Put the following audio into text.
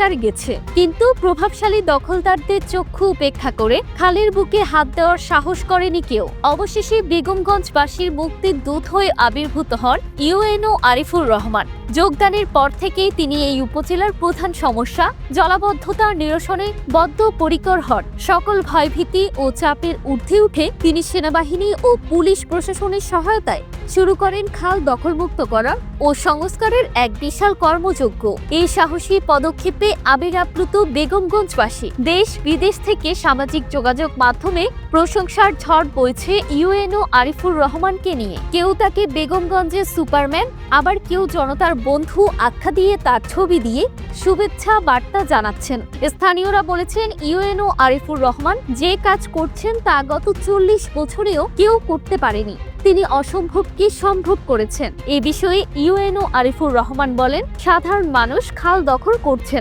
সরকার গেছে। কিন্তু প্রভাবশালী দখলদারদের চক্ষু উপেক্ষা করে খালের বুকে হাত দেওয়ার সাহস করেনি কেউ। অবশেষে বেগমগঞ্জবাসীর মুক্তির দূত হয়ে আবির্ভূত হন ইউএনও আরিফুর রহমান। যোগদানের পর থেকেই তিনি এই উপজেলার প্রধান সমস্যা, জলাবদ্ধতা নিরসনে বদ্ধপরিকর হন। সকল ভয়ভীতি ও চাপের ঊর্ধ্বে উঠে তিনি সেনাবাহিনী ও পুলিশ প্রশাসনের সহায়তায় শুরু করেন খাল দখলমুক্ত করা ও সংস্কারের এক বিশাল কর্মযজ্ঞ। এই সাহসী পদক্ষেপে আবেগ আপ্লুত বেগমগঞ্জবাসী দেশ বিদেশ থেকে সামাজিক যোগাযোগ মাধ্যমে প্রশংসার ঝড় বইছে ইউএনও আরিফুর রহমানকে নিয়ে। কেউ তাকে বেগমগঞ্জের সুপারম্যান, আবার কেউ জনতার বন্ধু আখ্যা দিয়ে তার ছবি দিয়ে শুভেচ্ছা বার্তা জানাচ্ছেন। স্থানীয়রা বলেছেন ইউএনও আরিফুর রহমান যে কাজ করছেন তা গত চল্লিশ বছরেও কেউ করতে পারেনি। তিনি অসম্ভবকে সম্ভব করেছেন। এ বিষয়ে ইউএনও আরিফুর রহমান বলেন, সাধারণ মানুষ খাল দখল করছে না।